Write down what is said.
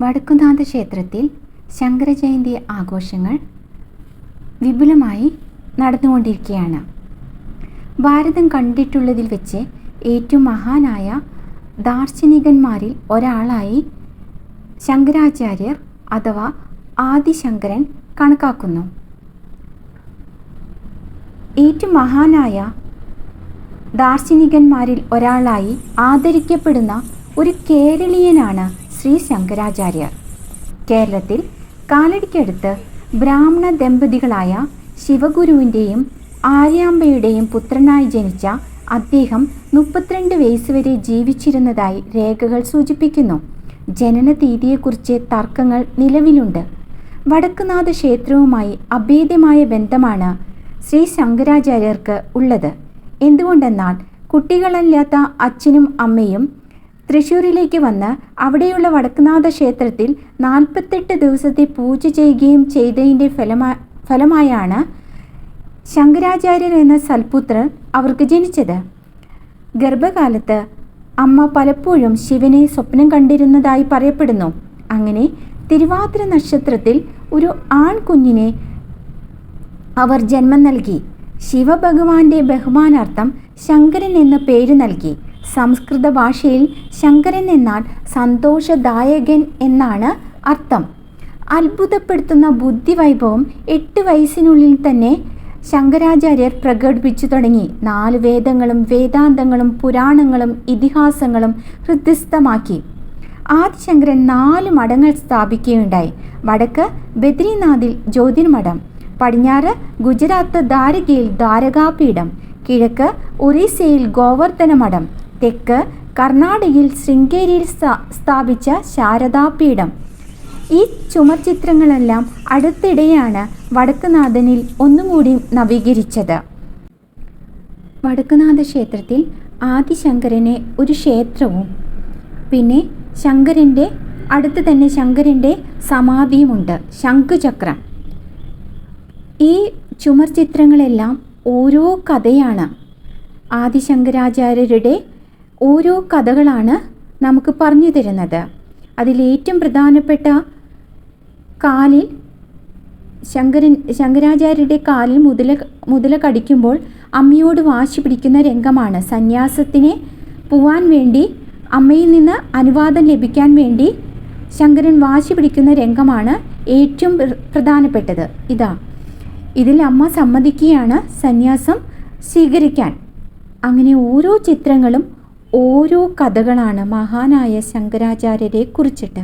വടക്കുംനാഥ ക്ഷേത്രത്തിൽ ശങ്കരജയന്തി ആഘോഷങ്ങൾ വിപുലമായി നടന്നുകൊണ്ടിരിക്കുകയാണ്. ഭാരതം കണ്ടിട്ടുള്ളതിൽ വെച്ച് ഏറ്റവും മഹാനായ ദാർശനികന്മാരിൽ ഒരാളായി ശങ്കരാചാര്യർ അഥവാ ആദിശങ്കരൻ കണക്കാക്കുന്നു. ഏറ്റവും മഹാനായ ദാർശനികന്മാരിൽ ഒരാളായി ആദരിക്കപ്പെടുന്ന ഒരു കേരളീയനാണ് ശ്രീ ശങ്കരാചാര്യർ കേരളത്തിൽ കാലടിക്കടുത്ത് ബ്രാഹ്മണ ദമ്പതികളായ ശിവഗുരുവിന്റെയും ആര്യാമ്പയുടെയും പുത്രനായി ജനിച്ച അദ്ദേഹം മുപ്പത്തിരണ്ട് വയസ്സ് വരെ ജീവിച്ചിരുന്നതായി രേഖകൾ സൂചിപ്പിക്കുന്നു. ജനന തീയതിയെക്കുറിച്ച് തർക്കങ്ങൾ നിലവിലുണ്ട്. വടക്കുനാഥ ക്ഷേത്രവുമായി അഭേദ്യമായ ബന്ധമാണ് ശ്രീ ശങ്കരാചാര്യർക്ക് ഉള്ളത്. എന്തുകൊണ്ടെന്നാൽ കുട്ടികളല്ലാത്ത അച്ഛനും അമ്മയും തൃശ്ശൂരിലേക്ക് വന്ന് അവിടെയുള്ള വടക്കുനാഥ ക്ഷേത്രത്തിൽ നാൽപ്പത്തെട്ട് ദിവസത്തെ പൂജ ചെയ്യുകയും ചെയ്തതിന്റെ ഫലമാ ഫലമായാണ് ശങ്കരാചാര്യർ എന്ന സൽപുത്രൻ അവർക്ക് ജനിച്ചത്. ഗർഭകാലത്ത് അമ്മ പലപ്പോഴും ശിവനെ സ്വപ്നം കണ്ടിരുന്നതായി പറയപ്പെടുന്നു. അങ്ങനെ തിരുവാതിര നക്ഷത്രത്തിൽ ഒരു ആൺകുഞ്ഞിനെ അവർ ജന്മം നൽകി. ശിവഭഗവാന്റെ ബഹുമാനാർത്ഥം ശങ്കരൻ എന്ന പേര് നൽകി. സംസ്കൃത ഭാഷയിൽ ശങ്കരൻ എന്നാൽ സന്തോഷദായകൻ എന്നാണ് അർത്ഥം. അത്ഭുതപ്പെടുത്തുന്ന ബുദ്ധിവൈഭവം എട്ട് വയസ്സിനുള്ളിൽ തന്നെ ശങ്കരാചാര്യർ പ്രകടിപ്പിച്ചു തുടങ്ങി. നാല് വേദങ്ങളും വേദാന്തങ്ങളും പുരാണങ്ങളും ഇതിഹാസങ്ങളും ഹൃദ്യസ്ഥമാക്കി. ആദിശങ്കരൻ നാല് മഠങ്ങൾ സ്ഥാപിക്കുകയുണ്ടായി. വടക്ക് ബദ്രിനാഥിൽ ജ്യോതിർമഠം പടിഞ്ഞാറ് ഗുജറാത്ത് ദ്വാരകയിൽ ദ്വാരകാപീഠം കിഴക്ക് ഒറീസയിൽ ഗോവർദ്ധന മഠം തെക്ക് കർണാടകയിൽ ശൃംഗേരിയിൽ സ്ഥാപിച്ച ശാരദാപീഠം. ഈ ചുമർചിത്രങ്ങളെല്ലാം അടുത്തിടെയാണ് വടക്കുനാഥനിൽ ഒന്നുകൂടി നവീകരിച്ചത്. വടക്കുനാഥ ക്ഷേത്രത്തിൽ ആദിശങ്കരനെ ഒരു ക്ഷേത്രവും പിന്നെ ശങ്കരന്റെ അടുത്ത് തന്നെ ശങ്കരന്റെ സമാധിയുമുണ്ട് ശംഖുചക്രം. ഈ ചുമർചിത്രങ്ങളെല്ലാം ഓരോ കഥയാണ്. ആദിശങ്കരാചാര്യരുടെ ഓരോ കഥകളാണ് നമുക്ക് പറഞ്ഞു തരുന്നത്. അതിലേറ്റവും പ്രധാനപ്പെട്ട കാലിൽ ശങ്കരൻ ശങ്കരാചാര്യരുടെ കാലിൽ മുതല മുതല കടിക്കുമ്പോൾ അമ്മയോട് വാശി പിടിക്കുന്ന രംഗമാണ്. സന്യാസത്തിന് പോവാൻ വേണ്ടി അമ്മയിൽ നിന്ന് അനുവാദം ലഭിക്കാൻ വേണ്ടി ശങ്കരൻ വാശി പിടിക്കുന്ന രംഗമാണ് ഏറ്റവും പ്രധാനപ്പെട്ടത്. ഇതാ ഇതിൽ അമ്മ സമ്മതിക്കുകയാണ് സന്യാസം സ്വീകരിക്കാൻ. അങ്ങനെ ഓരോ ചിത്രങ്ങളും ഓരോ കഥകളാണ് മഹാനായ ശങ്കരാചാര്യരെ കുറിച്ചിട്ട്.